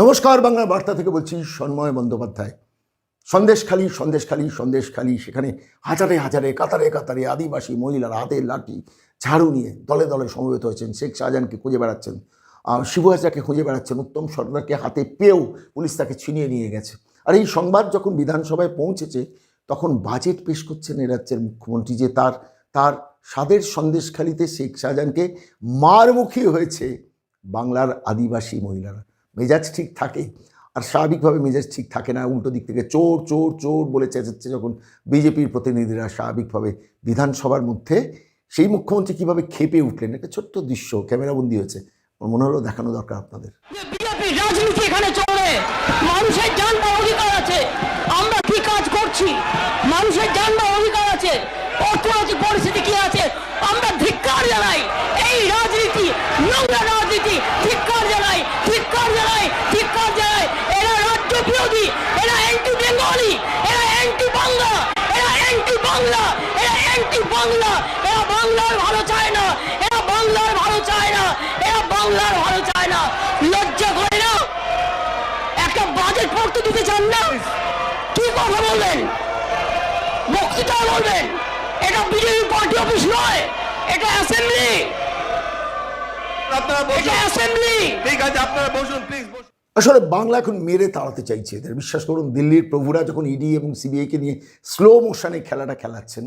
নমস্কার, বাংলা বার্তা থেকে বলছি সন্ময় বন্দ্যোপাধ্যায়। সন্দেশখালি সন্দেশখালি সন্দেশখালি সেখানে হাজারে হাজারে, কাতারে কাতারে আদিবাসী মহিলারা হাতে লাঠি, ঝাড়ু নিয়ে দলে দলে সমবেত হয়েছেন। শেখ শাহজাহানকে খুঁজে বেড়াচ্ছেন শিবু হাজাকে খুঁজে বেড়াচ্ছেন, উত্তম সর্দারকে হাতে পেয়েও পুলিশ তাকে ছিনিয়ে নিয়ে গেছে। আর এই সংবাদ যখন বিধানসভায় পৌঁছেছে, তখন বাজেট পেশ করছেন এ রাজ্যের মুখ্যমন্ত্রী যে তার তার স্বাদের সন্দেশখালিতে শেখ শাহজাহানকে মারমুখী হয়েছে বাংলার আদিবাসী মহিলারা। মেজাজ ঠিক থাকে, আর স্বাভাবিকভাবে মেজাজ ঠিক থাকে না, উল্টো দিক থেকে চোর চোর চোর বলে চেঁচাচ্ছে যখন বিজেপির প্রতিনিধিরা স্বাভাবিকভাবে বিধানসভার মধ্যে। সেই মুখ্যমন্ত্রী কীভাবে খেপে উঠলেন? একটা ছোট্ট দৃশ্য ক্যামেরাবন্দি হয়েছে। আমার মনে হলো দেখানো দরকার আপনাদের। রাজনীতি এখানে চলে মানুষের জানবার অধিকার আছে, আমরা কি কাজ করছি? মানুষের জানবার অধিকার আছে, অর্থনৈতিক পরিস্থিতি কি আছে? আমরা ধিক্কার জানাই, এই রাজনীতি, নোংরা রাজনীতি ধিক্কার জানাই ধিক্কার জানাই ধিক্কার জানাই এরা রাজ্য বিরোধী এরা অ্যান্টি বেঙ্গলি এরা অ্যান্টি বাংলা এরা অ্যান্টি বাংলা এরা অ্যান্টি বাংলা এরা বাংলার ভালো চায় না এরা বাংলার ভালো চায় না এরা বাংলার ভালো চায় না। লজ্জা করে না? একটা বাজেট পড়তে দিতে চান না? কি কথা বলবেন? বক্তৃতা বলবেন। এটা বিজেপি পার্টি অফিস নয় এটা অ্যাসেম্বলি আপনারা এটা বসুন অ্যাসেম্বলি ঠিক আছে আপনারা বসুন প্লিজ বসুন। আসলে বাংলা এখন মেরে তাড়াতে চাইছে এদের। বিশ্বাস করুন, দিল্লির প্রভুরা যখন ইডি এবং সিবিআইকে নিয়ে স্লো মোশনে খেলাটা খেলাচ্ছেন,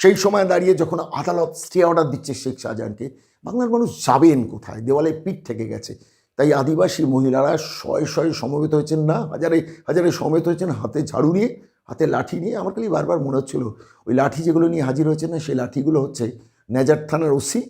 সেই সময় দাঁড়িয়ে যখন আদালত স্টে অর্ডার দিচ্ছে শেখ শাহজাহানকে, বাংলার মানুষ যাবেন কোথায়? দেওয়ালে পিঠ থেকে গেছে। তাই আদিবাসী মহিলারা শয়ে শয়ে সমবেত হয়েছেন না, হাজারে হাজারে সমবেত হয়েছেন হাতে ঝাড়ু নিয়ে, হাতে লাঠি নিয়ে। আমার খালি বারবার মনে হচ্ছিল, ওই লাঠি যেগুলো নিয়ে হাজির হয়েছে না, সেই লাঠিগুলো হচ্ছে নেজার থানার ওসি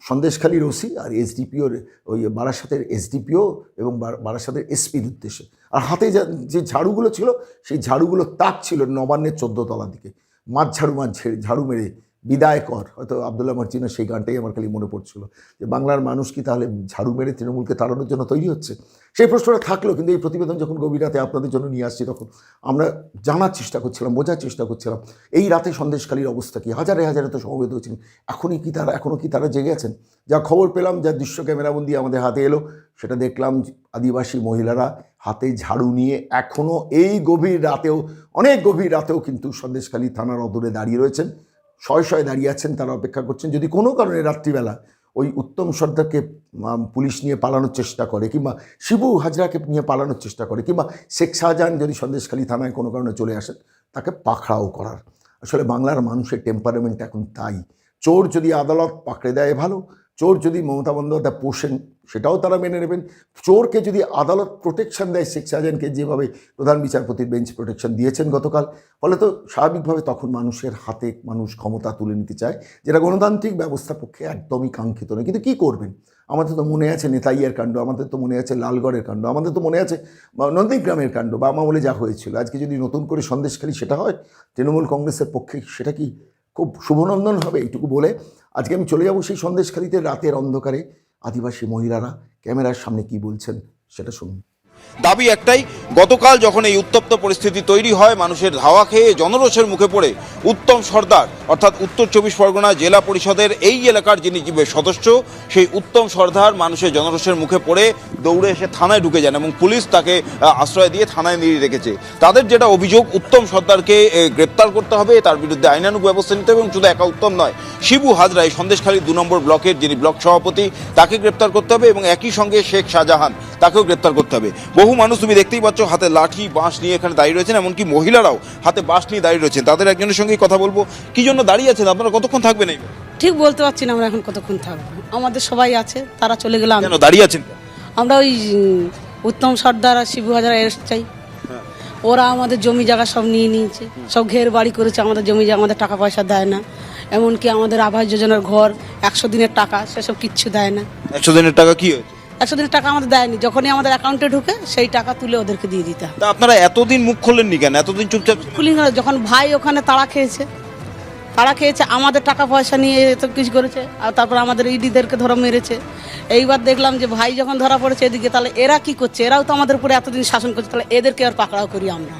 সন্দেশখালীর ওসি আর এসডিপিওর ওই বারাসাতের এসডিপিও এবং বারাসাতের এসপির উদ্দেশ্যে। আর হাতে যা- ঝাড়ুগুলো ছিল, সেই ঝাড়ুগুলো তাক ছিল নবান্নের চোদ্দ তলার দিকে। মাছ ঝাড়ু মাছ ঝাড়ু মেরে বিদায় কর। হয়তো আবদুল্লাহ মার্জিনের সেই গানটাই আমার খালি মনে পড়ছিল। যে বাংলার মানুষ কি তাহলে ঝাড়ু মেরে তৃণমূলকে তাড়ানোর জন্য তৈরি হচ্ছে? সেই প্রশ্নটা থাকল, কিন্তু এই প্রতিবেদন যখন গভীর রাতে আপনাদের জন্য নিয়ে আসছি তখন আমরা জানার চেষ্টা করছিলাম, বোঝার চেষ্টা করছিলাম, এই রাতে সন্দেশকালীর অবস্থা কি? হাজারে হাজারে তো সমবেত হয়েছেন। এখনই কি তারা, এখনও কি তারা জেগে আছেন? যা খবর পেলাম, যা দৃশ্য ক্যামেরাবন্দি আমাদের হাতে এলো, সেটা দেখলাম আদিবাসী মহিলারা হাতে ঝাড়ু নিয়ে এখনও এই গভীর রাতেও, অনেক গভীর রাতেও কিন্তু সন্দেশখালী থানার অদূরে দাঁড়িয়ে রয়েছেন। শয়ে শয় দাঁড়িয়ে আছেন, তারা অপেক্ষা করছেন। যদি কোনো কারণে রাত্রিবেলা ওই উত্তম সর্দারকে পুলিশ নিয়ে পালানোর চেষ্টা করে, কিংবা শিবু হাজরাকে নিয়ে পালানোর চেষ্টা করে, কিংবা শেখ শাহজাহান যদি সন্দেশখালী থানায় কোনো কারণে চলে আসেন, তাকে পাখড়াও করার। আসলে বাংলার মানুষের টেম্পারমেন্ট এখন তাই। চোর যদি আদালত পাকড়ে দেয় ভালো। চোর যদি মমতা বন্দ্যোপাধ্যায় পোষেন, সেটাও তারা মেনে নেবেন। চোরকে যদি আদালত প্রোটেকশন দেয়, শেখ শাহজাহানকে যেভাবে প্রধান বিচারপতির বেঞ্চ প্রোটেকশন দিয়েছেন গতকাল, ফলে তো স্বাভাবিকভাবে তখন মানুষের হাতে মানুষ ক্ষমতা তুলে নিতে চায়, যেটা গণতান্ত্রিক ব্যবস্থার পক্ষে একদমই কাঙ্ক্ষিত নয়। কিন্তু কী করবেন? আমাদের তো মনে আছে নেতাইয়ের কাণ্ড, আমাদের তো মনে আছে লালগড়ের কাণ্ড, আমাদের তো মনে আছে নন্দীগ্রামের কাণ্ড, বা আমলে যা হয়েছিল। আজকে যদি নতুন করে সন্দেশখালী সেটা হয়? তৃণমূল কংগ্রেসের পক্ষে সেটা কি খুব শুভনন্দন হবে, এইটুকু বলে আজকে আমি চলে যাব সেই সন্দেশখালীতে রাতের অন্ধকারে আদিবাসী মহিলারা। ক্যামেরার সামনে কি বলছেন সেটা শুনুন। দাবি একটাই, গতকাল যখন এই উত্তপ্ত পরিস্থিতি তৈরি হয়, মানুষের ধাওয়া খেয়ে জনরোষের মুখে পড়ে উত্তম সর্দার, অর্থাৎ উত্তর চব্বিশ পরগনা জেলা পরিষদের এই এলাকার যিনি সদস্য, সেই উত্তম সর্দার মানুষের জনরোষের মুখে পড়ে দৌড়ে এসে থানায় ঢুকে যান এবং পুলিশ তাকে আশ্রয় দিয়ে থানায় নিয়ে রেখেছে। তাদের যেটা অভিযোগ, উত্তম সর্দারকে গ্রেপ্তার করতে হবে, তার বিরুদ্ধে আইনানুগ ব্যবস্থা নিতে হবে এবং শুধু একা উত্তম নয়, শিবু হাজরা এই সন্দেশখালী দু নম্বর ব্লকের যিনি ব্লক সভাপতি, তাকে গ্রেপ্তার করতে হবে এবং একই সঙ্গে শেখ শাহজাহান তাকেও গ্রেপ্তার করতে হবে। বহু মানুষ তুমি দেখতেই পাচ্ছ হাতে লাঠি বাঁশ নিয়ে এখানে দাঁড়িয়ে রয়েছেন এমনকি মহিলারাও হাতে বাঁশ নিয়ে দাঁড়িয়ে রয়েছেন। তাদের একজনের সঙ্গে কথা বলব। কি জন্য দাঁড়িয়ে আছেন? আপনারা কতক্ষণ থাকবেন এই ঠিক বলতে পারছি না আমরা এখন কতক্ষণ থাকব। আমাদের সবাই আছে তারা চলে গেলাম কেন দাঁড়িয়ে আছেন আমরা ওই উত্তম সর্দার আর শিবু হাজারা এসে চাই। ওরা আমাদের জমি জায়গা সব নিয়ে নিয়েছে। সব ঘের বাড়ি করেছে আমাদের জমি জায়গা আমাদের টাকা পয়সা দেয় না। এমনকি আমাদের আবাস যোজনার ঘর একশো দিনের টাকা সেসব কিচ্ছু দেয় না। একশো দিনের টাকা কি হয়েছে? একশো দিনের টাকা আমাদের দেয়নি। যখনই আমাদের অ্যাকাউন্টে ঢুকে সেই টাকা তুলে ওদেরকে দিয়ে দিতে হয় তা আপনারা এতদিন মুখ খুললেননি কেন? এতদিন চুপচাপ? কুলিং হলো যখন ভাই ওখানে তাড়া খেয়েছে তাড়া খেয়েছে আমাদের টাকা পয়সা নিয়ে এত কিছু করেছে আর তারপর আমাদের ইডিদেরকে ধরো মেরেছে। এইবার দেখলাম যে ভাই যখন ধরা পড়েছে এদিকে তাহলে এরা কি করছে? এরাও তো আমাদের উপরে এতদিন শাসন করছে তাহলে এদেরকে আর পাকড়াও করি আমরা।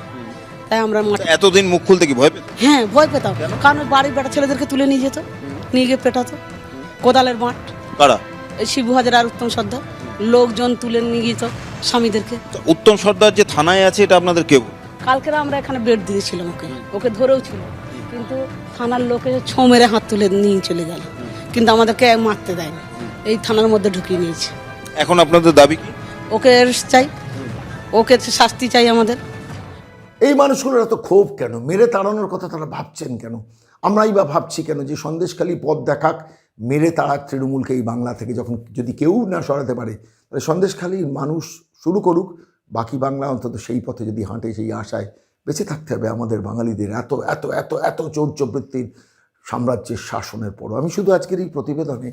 তাই আমরা মাঠে এতদিন মুখ খুলতে কি ভয় পেতেন হ্যাঁ ভয় পেতাম। কারণ ওই বাড়ির বেটা ছেলেদেরকে তুলে নিয়ে যেত নিয়ে গিয়ে পেটাতো। কোদালের মাঠ। কারা? এই শিবু হাজার আর উত্তম সর্দার। লোকজন তুলে নিয়ে যেত স্বামীদেরকে। উত্তম সর্দার যে থানায় আছে এটা আপনাদের কেউ? কালকে আমরা এখানে বেড দিয়েছিলাম ওকে। ওকে ধরেও ছিল। কিন্তু থানার লোকে ছো মেরে হাত তুলে নিয়ে চলে গেল। কিন্তু আমাদেরকে মারতে দেয়নি। এই থানার মধ্যে ঢুকিয়ে নিয়েছে। এখন আপনাদের দাবি কি? ওকে চাই। ওকে শাস্তি চাই আমাদের। এই মানুষগুলোর এত ক্ষোভ কেন? মেরে তাড়ানোর কথা তারা ভাবছেন কেন? আমরাই বা ভাবছি কেন যে সন্দেশখালী পথ দেখাক মেরে তাড়াক তৃণমূলকে এই বাংলা থেকে যখন যদি কেউ না সরাতে পারে, তাহলে সন্দেশখালীর মানুষ শুরু করুক, বাকি বাংলা অন্তত সেই পথে যদি হাঁটে, সেই আশায় বেঁচে থাকতে হবে আমাদের বাঙালিদের এত এত এত এত চৌর্যবৃত্তির সাম্রাজ্যের শাসনের পরও। আমি শুধু আজকের এই প্রতিবেদনে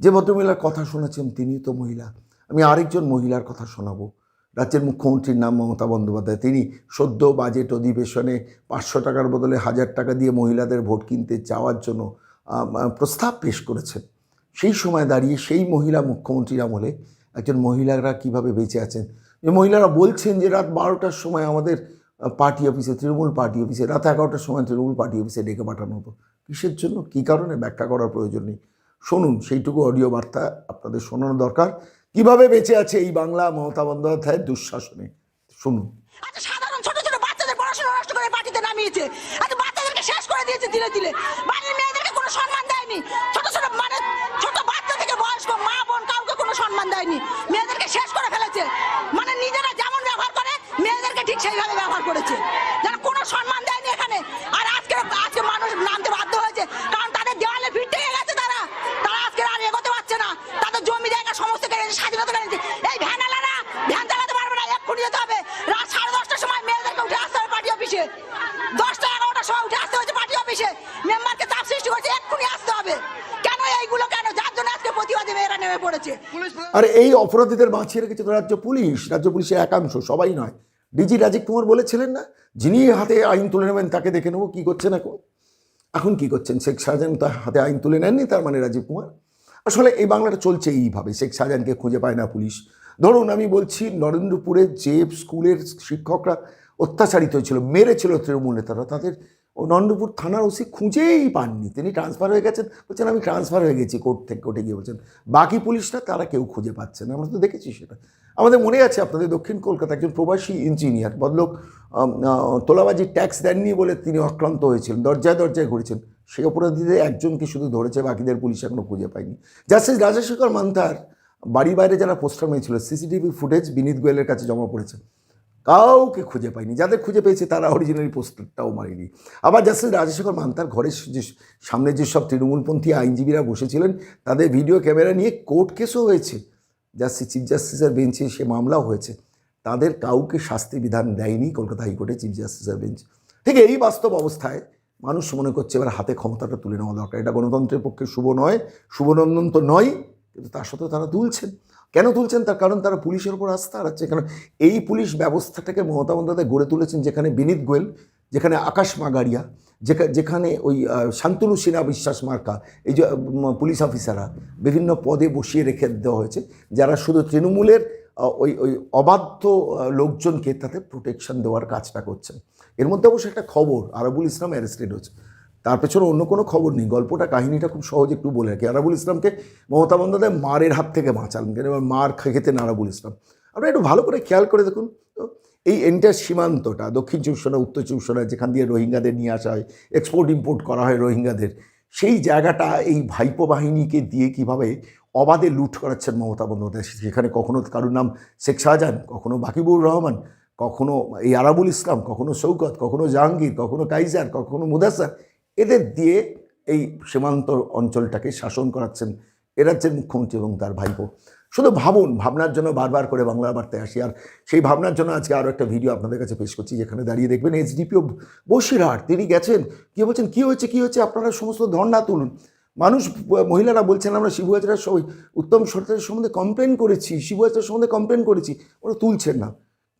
যে ভদ্রমহিলার কথা শুনেছেন তিনি তো মহিলা। আমি আরেকজন মহিলার কথা শোনাবো। রাজ্যের মুখ্যমন্ত্রীর নাম মমতা বন্দ্যোপাধ্যায়। তিনি সদ্য বাজেট অধিবেশনে পাঁচশো টাকার বদলে হাজার টাকা দিয়ে মহিলাদের ভোট কিনতে চাওয়ার জন্য প্রস্তাব পেশ করেছেন সেই সময় দাঁড়িয়ে সেই মহিলা মুখ্যমন্ত্রীর আমলে একজন মহিলারা কীভাবে বেঁচে আছেন? যে মহিলারা বলছেন যে রাত বারোটার সময় আমাদের পার্টি অফিসে, তৃণমূল পার্টি অফিসে, রাত এগারোটার সময় তৃণমূল পার্টি অফিসে ডেকে পাঠানো হতো। কিসের জন্য? কী কারণে? ব্যাখ্যা করার প্রয়োজন নেই। শুনুন, সেইটুকু অডিও বার্তা আপনাদের শোনানো দরকার। কীভাবে বেঁচে আছে এই বাংলা মমতা বন্দ্যোপাধ্যায়ের দুঃশাসনে? শুনুন। আচ্ছা সাধারণ ছোট ছোট বাচ্চাদের পড়াশোনা নষ্ট করে পার্টিতে নামিয়েছে। আচ্ছা বাচ্চাদেরকে শেষ করে দিয়েছে ধীরে ধীরে বাড়ির মেয়েদেরকে কোনো সম্মান দেয়নি। ছোট ছোট মানে ছোট বাচ্চা থেকে বয়স্ক মা বোন কাউকে কোনো সম্মান দেয়নি। মেয়েদেরকে শেষ করে ফেলেছে। মানে নিজেরা যেমন ব্যবহার করে, মেয়েদেরকে ঠিক সেইভাবে ব্যবহার করেছে। যেন কোনো সম্মান দেয়নি এখানে আর আজকে আজকে মানুষ নামতে বাধ্য হয়েছে কারণ তাদের দেওয়ালে ভিড় থেকে গেছে তারা তারা আজকে আর এগোতে পারছে না তাদের জমি জায়গা সমস্ত কেড়েছে স্বাধীনতা কেড়েছে এই ভ্যানালারা ভ্যান চালাতে পারবে না এক্ষুনি যেতে হবে রাত সাড়ে দশটার সময় মেয়েদেরকে উঠে আসতে হবে পার্টি অফিসে দশটা এগারোটার সময় উঠে আসতে হয়েছে পার্টি অফিসে মেম্বারকে চাপ সৃষ্টি করেছে এক্ষুনি আসতে হবে কেন এইগুলো কেন যার জন্য আজকে প্রতিবাদে মেয়েরা নেমে পড়েছে আর এই অপরাধীদের বাঁচিয়ে রেখেছে রাজ্য পুলিশ। রাজ্য পুলিশের একাংশ, সবাই নয়। ডিজি রাজীব কুমার বলেছিলেন না, যিনি হাতে আইন তুলে নেবেন তাকে দেখে নেব, কী করছেন এখন? এখন কি করছেন? শেখ শাহজাহান তার হাতে আইন তুলে নেননি, তার মানে রাজীব কুমার। আসলে এই বাংলাটা চলছে এইভাবে, শেখ শাহজাহানকে খুঁজে পায় না পুলিশ। ধরুন, আমি বলছি নরেন্দ্রপুরের যে স্কুলের শিক্ষকরা অত্যাচারিত হয়েছিল, মেরেছিল তৃণমূল নেতারা, তাদের ও নরেন্দ্রপুর থানার ওসি খুঁজেই পাননি। তিনি ট্রান্সফার হয়ে গেছেন। বলছেন, আমি ট্রান্সফার হয়ে গেছি কোর্ট থেকে কোর্টে গিয়ে। বলছেন, বাকি পুলিশরা তারা কেউ খুঁজে পাচ্ছে না। আমরা তো দেখেছি সেটা। আমাদের মনে আছে আপনাদের দক্ষিণ কলকাতা একজন প্রবাসী ইঞ্জিনিয়ার বদলোক তোলাবাজির ট্যাক্স দেননি বলে তিনি আক্রান্ত হয়েছিলেন, দরজায় দরজায় ঘুরেছেন। সেই অপরাধীদের একজনকে শুধু ধরেছে, বাকিদের পুলিশ এখনও খুঁজে পায়নি। জাস্টিস রাজশেখর মান্তার বাড়ির বাইরে যারা পোস্টার মেয়েছিল সিসিটিভি ফুটেজ বিনীত গোয়েলের কাছে জমা পড়েছে। কাউকে খুঁজে পাইনি। যাদের খুঁজে পেয়েছে তারা অরিজিনালি পোস্টারটাও মারেনি আবার জাস্টিস রাজশেখর মান্তার ঘরের যে সামনে যেসব তৃণমূলপন্থী আইনজীবীরা বসেছিলেন, তাদের ভিডিও ক্যামেরা নিয়ে কোর্ট কেসও হয়েছে। জাস্টিস চিফ জাস্টিসের বেঞ্চে সে মামলাও হয়েছে। তাদের কাউকে শাস্তি বিধান দেয়নি কলকাতা হাইকোর্টে চিফ জাস্টিসের বেঞ্চ ঠিক এই বাস্তব অবস্থায় মানুষ মনে করছে এবার হাতে ক্ষমতাটা তুলে নেওয়া দরকার। এটা গণতন্ত্রের পক্ষে শুভ নয় শুভনন্দন তো নয় কিন্তু তার সাথেও তারা তুলছেন। কেন তুলছেন? তার কারণ তারা পুলিশের উপর আস্থা রাখছে। কারণ এই পুলিশ ব্যবস্থাটাকে মমতা বন্দ্যোপাধ্যায় গড়ে তুলেছেন যেখানে বিনীত গোয়েল, যেখানে আকাশ মাগারিয়া যেখানে ওই শান্তনু সিনহা বিশ্বাস মার্কা, এই যে পুলিশ অফিসাররা বিভিন্ন পদে বসিয়ে রেখে দেওয়া হয়েছে, যারা শুধু তৃণমূলের ওই ওই অবাধ্য লোকজনকে তাতে প্রোটেকশন দেওয়ার কাজটা করছেন। এর মধ্যে অবশ্য একটা খবর, আরবুল ইসলাম অ্যারেস্টেড হয়েছে। তার পেছনে অন্য কোনো খবর নেই। গল্পটা কাহিনীটা খুব সহজ একটু বলে রাখি। আরাবুল ইসলামকে মমতা বন্দ্যোপাধ্যায় মারের হাত থেকে বাঁচালেন কেন? এবার মার খেতেন আরাবুল ইসলাম। আপনারা একটু ভালো করে খেয়াল করে দেখুন। তো এই এন্টার সীমান্তটা দক্ষিণ পরগনা, উত্তর পরগনা, যেখান দিয়ে রোহিঙ্গাদের নিয়ে আসা হয় এক্সপোর্ট ইম্পোর্ট করা হয় রোহিঙ্গাদের সেই জায়গাটা এই ভাইপো বাহিনীকে দিয়ে কীভাবে অবাধে লুট করাচ্ছেন মমতা বন্দ্যোপাধ্যায়? সেখানে কখনো কারুর নাম শেখ শাহজাহান কখনো বাকিবুর রহমান কখনো এই আরাবুল ইসলাম কখনো শৌকত কখনো জাহাঙ্গীর কখনো কাইজার কখনো মুদাসার এদের দিয়ে এই সীমান্ত অঞ্চলটাকে শাসন করাচ্ছেন এ রাজ্যের মুখ্যমন্ত্রী এবং তার ভাইপো। শুধু ভাবুন, ভাবনার জন্য বারবার করে বাংলা বার্তায় আসি। আর সেই ভাবনার জন্য আজকে আরও একটা ভিডিও আপনাদের কাছে পেশ করছি, যেখানে দাঁড়িয়ে দেখবেন এইচডিপিও বসিরহাট, তিনি গেছেন। কি বলছেন? কি হয়েছে? কি হয়েছে? আপনারা সমস্ত ধর্ণা তুলুন। মানুষ, মহিলারা বলছেন, আমরা শিবু হাজরার সবাই উত্তম সরকারের সম্বন্ধে কমপ্লেন করেছি শিবু হাজরার সম্বন্ধে কমপ্লেন করেছি। ওরা তুলছেন না।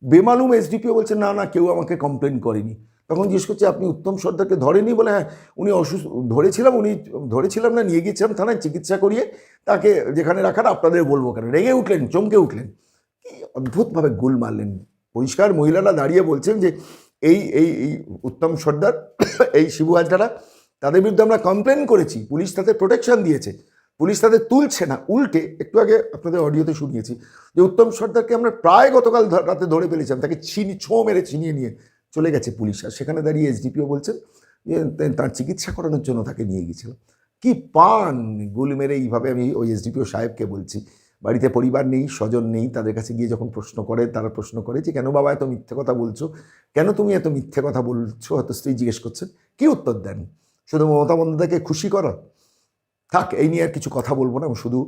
বেমালুম এসডিপিও বলছেন, না না, কেউ আমাকে কমপ্লেন করেনি। তখন জিজ্ঞেস করছে, আপনি উত্তম সর্দারকে ধরেনি বলে হ্যাঁ উনি অসুস্থ, ধরেছিলাম, উনি ধরেছিলাম না, নিয়ে গিয়েছিলাম থানায় চিকিৎসা করিয়ে তাকে যেখানে রাখার আপনাদের বলব কেন? রেগে উঠলেন, চমকে উঠলেন। কি অদ্ভুতভাবে গুল মারলেন। পরিষ্কার মহিলারা দাঁড়িয়ে বলছেন যে, এই এই এই উত্তম সর্দার, এই শিবু হাজরারা, তাদের বিরুদ্ধে আমরা কমপ্লেন করেছি। পুলিশ তাদের প্রোটেকশন দিয়েছে। পুলিশ তাদের তুলছে না, উল্টে একটু আগে আপনাদের অডিওতে শুনিয়েছি যে, উত্তম সর্দারকে আমরা প্রায় গতকাল রাতে ধরে ফেলেছিলাম। তাকে চিনি ছো মেরে ছিনিয়ে নিয়ে চলে গেছে পুলিশ। আর সেখানে দাঁড়িয়ে এসডিপিও বলছেন যে তার চিকিৎসা করানোর জন্য তাকে নিয়ে গিয়েছিলাম কি পান? গুলি মেরে এইভাবে আমি ওই এসডিপিও সাহেবকে বলছি। বাড়িতে পরিবার নেই, স্বজন নেই, তাদের কাছে গিয়ে যখন প্রশ্ন করে, তারা প্রশ্ন করে যে, কেন বাবা এত মিথ্যে কথা বলছো? কেন তুমি এত মিথ্যে কথা বলছো? হয়তো স্ত্রী জিজ্ঞেস করছেন কি উত্তর দেন? শুধু মমতা বন্দ্যোপাধ্যায়কে খুশি করা? থাক, এই নিয়ে আর কিছু কথা বলব না, আমি শুধু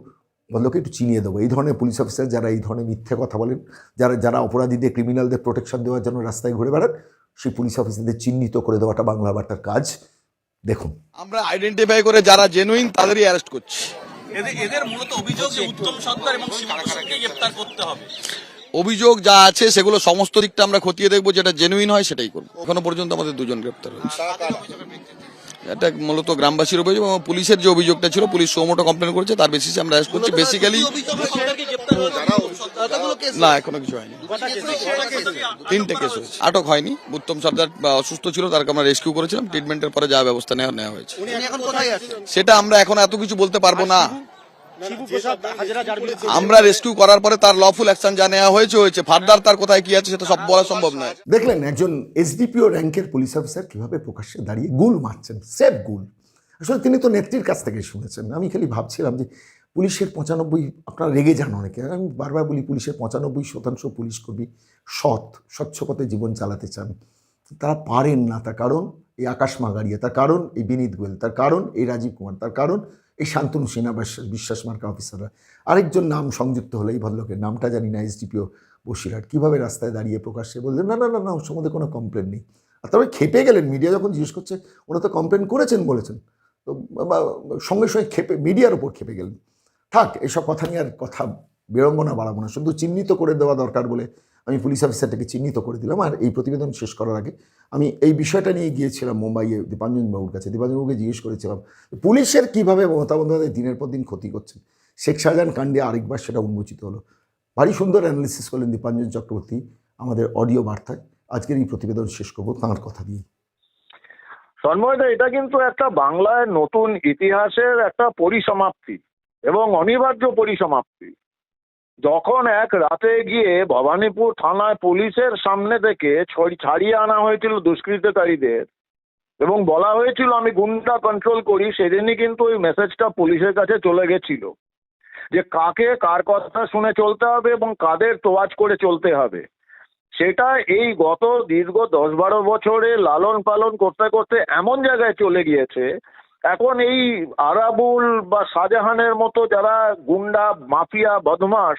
বন্ধুকে একটু চিনিয়ে দেবো। এই ধরনের পুলিশ অফিসার যারা এই ধরনের মিথ্যে কথা বলেন, যারা যারা অপরাধীদের ক্রিমিনালদের প্রোটেকশন দেওয়ার জন্য রাস্তায় ঘুরে বেড়ান সেই পুলিশ অফিসারদের চিহ্নিত করে দেওয়াটা বাংলা বার্তার কাজ। দেখুন। আমরা আইডেন্টিফাই করে যারা জেনুইন তাদেরই অ্যারেস্ট করছি। এদের এদের মূলত অভিযোগ উত্তম সর্দার এবং গ্রেপ্তার করতে হবে। অভিযোগ যা আছে সেগুলো সমস্ত দিকটা আমরা খতিয়ে দেখব যেটা জেনুইন হয় সেটাই করব। এখনও পর্যন্ত আমাদের দুজন গ্রেপ্তার হয়েছে। এটা মূলত গ্রামবাসীর অভিযোগ এবং পুলিশের যে অভিযোগটা ছিল পুলিশ সৌমোটো কমপ্লেন করেছে তার বেসিসে আমরা অ্যারেস্ট করছি। বেসিক্যালি না এখনও কিছু হয়নি। তিনটে কেস হয়েছে। আটক হয়নি। উত্তম সর্দার অসুস্থ ছিল তারকে আমরা রেস্কিউ করেছিলাম। ট্রিটমেন্টের পরে যা ব্যবস্থা নেওয়া নেওয়া হয়েছে। উনি এখন কোথায় আছে সেটা আমরা এখন এত কিছু বলতে পারব না। আমরা রেস্কিউ করার পরে তার লফুল অ্যাকশন যা নেওয়া হয়েছে হয়েছে। ফার্দার তার কোথায় কি আছে সেটা সব বলা সম্ভব নয়। দেখলেন একজন এসডিপিও র্যাঙ্কের পুলিশ অফিসার কীভাবে প্রকাশ্যে দাঁড়িয়ে গুল মারছেন সেফ গুল। আসলে তিনি তো নেত্রীর কাছ থেকে শুনেছেন। আমি খালি ভাবছিলাম যে পুলিশের পঁচানব্বই আপনারা রেগে যান অনেকে। আমি বারবার বলি পুলিশের পঁচানব্বই শতাংশ পুলিশ কর্মী সৎ স্বচ্ছ পথে জীবন চালাতে চান। তারা পারেন না তার কারণ এই আকাশ মাগারিয়া তার কারণ এই বিনীত গোয়েল তার কারণ এই রাজীব কুমার তার কারণ এই শান্তনু সেনা বিশ্বাস মার্কা অফিসাররা। আরেকজন নাম সংযুক্ত হলো এই ভদ্রলোকের। নামটা জানি না, এসডিপিও বসিরহাট কীভাবে রাস্তায় দাঁড়িয়ে প্রকাশ্যে বললেন, না না না না সম্বন্ধে কোনো কমপ্লেন নেই। আর তবে খেপে গেলেন। মিডিয়া যখন জিজ্ঞেস করছে, ওরা তো কমপ্লেন করেছেন, বলেছেন। তো বা সঙ্গে সঙ্গে খেপে মিডিয়ার ওপর খেপে গেলেন। থাক, এসব কথা নিয়ে আর কথা, বিড়ম্বনা বাড়াবো না। শুধু চিহ্নিত করে দেওয়া দরকার বলে আমি পুলিশ অফিসারটাকে চিহ্নিত করে দিলাম আর এই প্রতিবেদন শেষ করার আগে আমি এই বিষয়টা নিয়ে গিয়েছিলাম মুম্বাইয়ে দীপাঞ্জন বাবুর কাছে। দীপাঞ্জন বাবুকে জিজ্ঞেস করেছিলাম, পুলিশের কীভাবে মমতা বন্দ্যোপাধ্যায় দিনের পর দিন ক্ষতি করছেন? শেখ শাহজাহান কাণ্ডে আরেকবার সেটা উন্মোচিত হলো। ভারী সুন্দর অ্যানালিসিস করলেন দীপাঞ্জন চক্রবর্তী আমাদের অডিও বার্তায়। আজকের এই প্রতিবেদন শেষ করব তাঁর কথা দিয়ে সন্ময়দা এটা কিন্তু একটা বাংলায় নতুন ইতিহাসের একটা পরিসমাপ্তি এবং অনিবার্য পরিসমাপ্তি। যখন এক রাতে গিয়ে ভবানীপুর থানায় পুলিশের সামনে থেকে ছড়ি- ছাড়িয়ে আনা হয়েছিল দুষ্কৃতকারীদের এবং বলা হয়েছিল, আমি গুন্ডা কন্ট্রোল করি সেদিনই কিন্তু ওই মেসেজটা পুলিশের কাছে চলে গেছিল। যে কাকে কার কথা শুনে চলতে হবে এবং কাদের তোয়াজ করে চলতে হবে। সেটা এই গত দীর্ঘ দশ বারো বছরে লালন পালন করতে করতে এমন জায়গায় চলে গিয়েছে এখন এই আরাবুল বা শাহজাহানের মতো যারা গুন্ডা, মাফিয়া বদমাস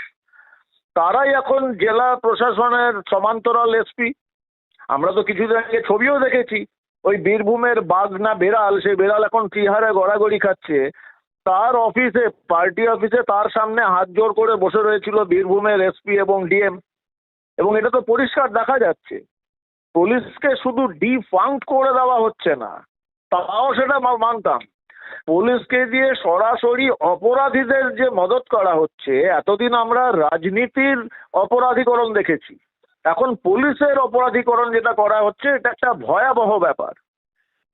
তারাই এখন জেলা প্রশাসনের সমান্তরাল এসপি। আমরা তো কিছুদিন আগে ছবিও দেখেছি, ওই বীরভূমের বাঘ না বেড়াল, সেই বেড়াল এখন তিহারে গড়াগড়ি খাচ্ছে। তার অফিসে, পার্টি অফিসে তার সামনে হাত জোর করে বসে রয়েছিল বীরভূমের এসপি এবং ডিএম। এবং এটা তো পরিষ্কার দেখা যাচ্ছে। পুলিশকে শুধু ডিফাঙ্ক করে দেওয়া হচ্ছে না। তাও সেটা মানতাম। পুলিশকে দিয়ে সরাসরি অপরাধীদের যে মদত করা হচ্ছে, এতদিন আমরা রাজনীতির অপরাধীকরণ দেখেছি। এখন পুলিশের অপরাধীকরণ যেটা করা হচ্ছে, এটা একটা ভয়াবহ ব্যাপার।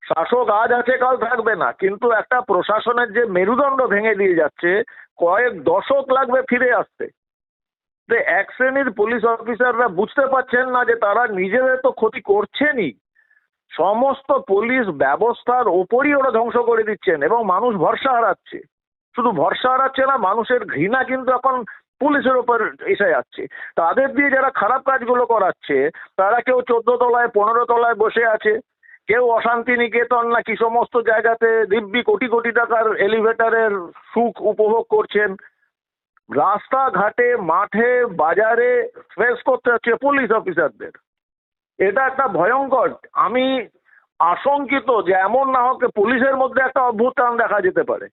শাসক আজ আছে, কাল থাকবে না। কিন্তু একটা প্রশাসনের যে মেরুদণ্ড ভেঙে দিয়ে যাচ্ছে, কয়েক দশক লাগবে ফিরে আসতে। এক শ্রেণির পুলিশ অফিসাররা বুঝতে পারছেন না যে তারা নিজেদের তো ক্ষতি করছেনই। সমস্ত পুলিশ ব্যবস্থার ওপরই ওরা ধ্বংস করে দিচ্ছেন এবং মানুষ ভরসা হারাচ্ছে। শুধু ভরসা হারাচ্ছে না, মানুষের ঘৃণা কিন্তু এখন পুলিশের ওপর এসে যাচ্ছে। তাদের দিয়ে যারা খারাপ কাজগুলো করাচ্ছে, তারা কেউ চোদ্দ তলায়, পনেরো তলায় বসে আছে। কেউ অশান্তি নিকেতন না কি সমস্ত জায়গাতে দিব্যি কোটি কোটি টাকার এলিভেটরের সুখ উপভোগ করছেন। রাস্তাঘাটে, মাঠে, বাজারে, ফেস করতে হচ্ছে পুলিশ অফিসারদের। এটা একটা ভয়ঙ্কর আমি আশঙ্কিত যে এমন না হোক পুলিশের মধ্যে একটা অভ্যুত্থান দেখা যেতে পারে।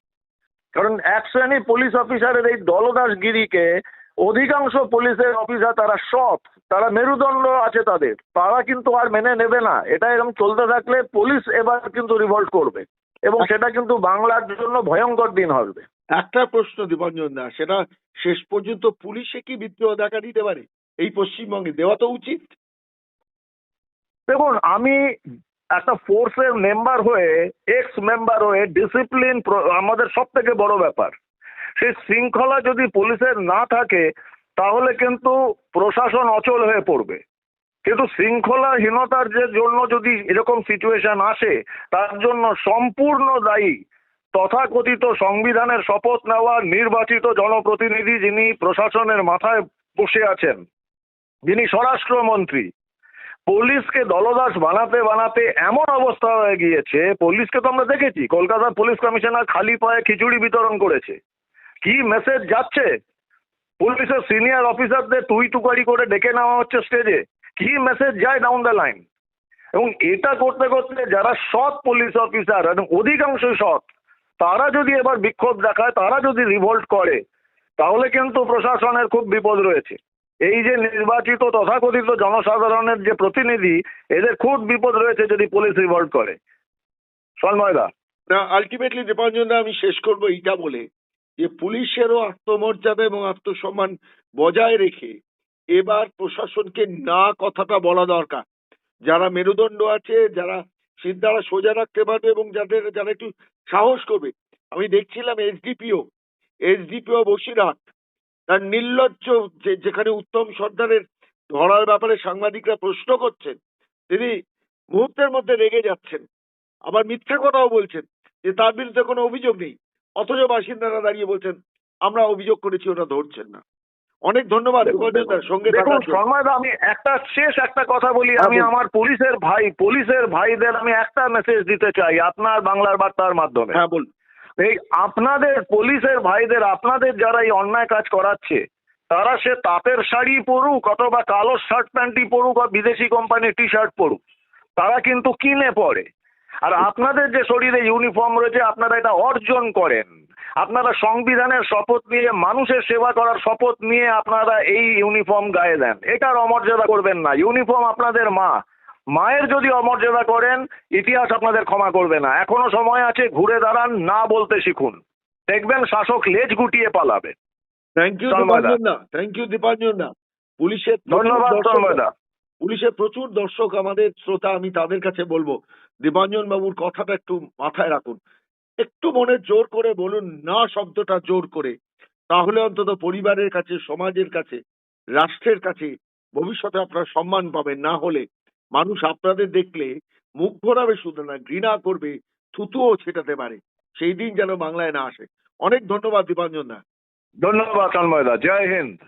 কারণ এক শ্রেণির পুলিশ অফিসারের এই দলদাসগিরিকে অধিকাংশ পুলিশের অফিসার তারা সৎ তারা মেরুদণ্ড আছে তাদের তারা কিন্তু আর মেনে নেবে না। এটা এরকম চলতে থাকলে পুলিশ এবার কিন্তু রিভল্ট করবে এবং সেটা কিন্তু বাংলার জন্য ভয়ঙ্কর দিন হবে। একটা প্রশ্ন দীপঞ্জন দা সেটা শেষ পর্যন্ত পুলিশে কি বিদ্রোহ দেখা দিতে পারে? এই পশ্চিমবঙ্গে দেওয়া তো উচিত। দেখুন, আমি একটা ফোর্সের মেম্বার হয়ে এক্স মেম্বার হয়ে ডিসিপ্লিন আমাদের সব থেকে বড় ব্যাপার। সেই শৃঙ্খলা যদি পুলিশের না থাকে, তাহলে কিন্তু প্রশাসন অচল হয়ে পড়বে। কিন্তু শৃঙ্খলাহীনতার যে জন্য যদি এরকম সিচুয়েশন আসে, তার জন্য সম্পূর্ণ দায়ী, তথাকথিত সংবিধানের শপথ নেওয়া নির্বাচিত জনপ্রতিনিধি যিনি প্রশাসনের মাথায় বসে আছেন, যিনি স্বরাষ্ট্রমন্ত্রী পুলিশকে দলদাস বানাতে বানাতে এমন অবস্থা হয়ে গিয়েছে, পুলিশকে তো আমরা দেখেছি। কলকাতার পুলিশ কমিশনার খালি পায়ে খিচুড়ি বিতরণ করেছে। কি মেসেজ যাচ্ছে? পুলিশের সিনিয়র অফিসারদের তুই তুকারি করে ডেকে নেওয়া হচ্ছে স্টেজে কি মেসেজ যায় ডাউন দ্য লাইন এবং এটা করতে করতে যারা সৎ পুলিশ অফিসার এবং অধিকাংশ সৎ, তারা যদি এবার বিক্ষোভ দেখায়, তারা যদি রিভোল্ট করে, তাহলে কিন্তু প্রশাসনের খুব বিপদ রয়েছে। এই যে নির্বাচিত তথাকথিত জনসাধারণের যে প্রতিনিধি, এদের খুব বিপদ রয়েছে যদি পুলিশ রিভোল্ট করে। সন্ময়দা না আলটিমেটলি দীপাঞ্জন আমি শেষ করব এইটা বলে যে পুলিশেরও আত্মমর্যাদা এবং আত্মসম্মান বজায় রেখে এবার প্রশাসনকে না কথাটা বলা দরকার। যারা মেরুদণ্ড আছে, যারা সিদ্ধারা সোজা রাখতে পারবে এবং যাদের, যারা একটু সাহস করবে। আমি দেখছিলাম এসডিপিও এসডিপিও বসিরহাট নির্লজ্জ যেখানে উত্তম সর্দারের ধরার ব্যাপারে সাংবাদিকরা প্রশ্ন করছেন তিনি মুহূর্তের মধ্যে রেগে যাচ্ছেন। আবার মিথ্যা কথাও বলছেন যে তার বিরুদ্ধে কোনো অভিযোগ নেই। অথচ বাসিন্দারা দাঁড়িয়ে বলছেন আমরা অভিযোগ করেছি ওরা ধরছেন না। অনেক ধন্যবাদ সঙ্গে। সন্ময়দা আমি একটা শেষ একটা কথা বলি। হ্যাঁ, আমি আমার পুলিশের ভাই পুলিশের ভাইদের আমি একটা মেসেজ দিতে চাই আপনার বাংলার বার্তার মাধ্যমে। হ্যাঁ বল এই আপনাদের পুলিশের ভাইদের, আপনাদের যারা এই অন্যায় কাজ করাচ্ছে, তারা সে তাঁতের শাড়ি পরুক অথবা কালো শার্ট প্যান্টই পরুক বা বিদেশি কোম্পানির টি শার্ট পরুক, তারা কিন্তু কিনে পড়ে আর আপনাদের যে শরীরে ইউনিফর্ম রয়েছে, আপনারা এটা অর্জন করেন। আপনারা সংবিধানের শপথ নিয়ে, মানুষের সেবা করার শপথ নিয়ে আপনারা এই ইউনিফর্ম গায়ে দেন। এটার অমর্যাদা করবেন না। ইউনিফর্ম আপনাদের মা। মায়ের যদি অমর্যাদা করেন ইতিহাস আপনাদের ক্ষমা করবে না। এখনও সময় আছে ঘুরে দাঁড়ান না বলতে শিখুন। দেখবেন শাসক লেজ গুটিয়ে পালাবে। Thank you. Dipanjan. Thank you Dipanjan. পুলিশের ধন্যবাদ তন্ময়দা পুলিশের প্রচুর দর্শক আমাদের শ্রোতা আমি তাদের কাছে বলব দীপাঞ্জন বাবুর কথাটা একটু মাথায় রাখুন। একটু মনে জোর করে বলুন না শব্দটা জোর করে। তাহলে অন্তত পরিবারের কাছে সমাজের কাছে রাষ্ট্রের কাছে ভবিষ্যতে আপনারা সম্মান পাবেন। না হলে মানুষ আপনাদের দেখলে মুখ ঘোরাবে শুধু না, ঘৃণা করবে, থুতুও ছেটাতে পারে। সেই দিন যেন বাংলায় না আসে। অনেক ধন্যবাদ, দীপাঞ্জন দা। ধন্যবাদ তন্ময়দা জয় হিন্দ।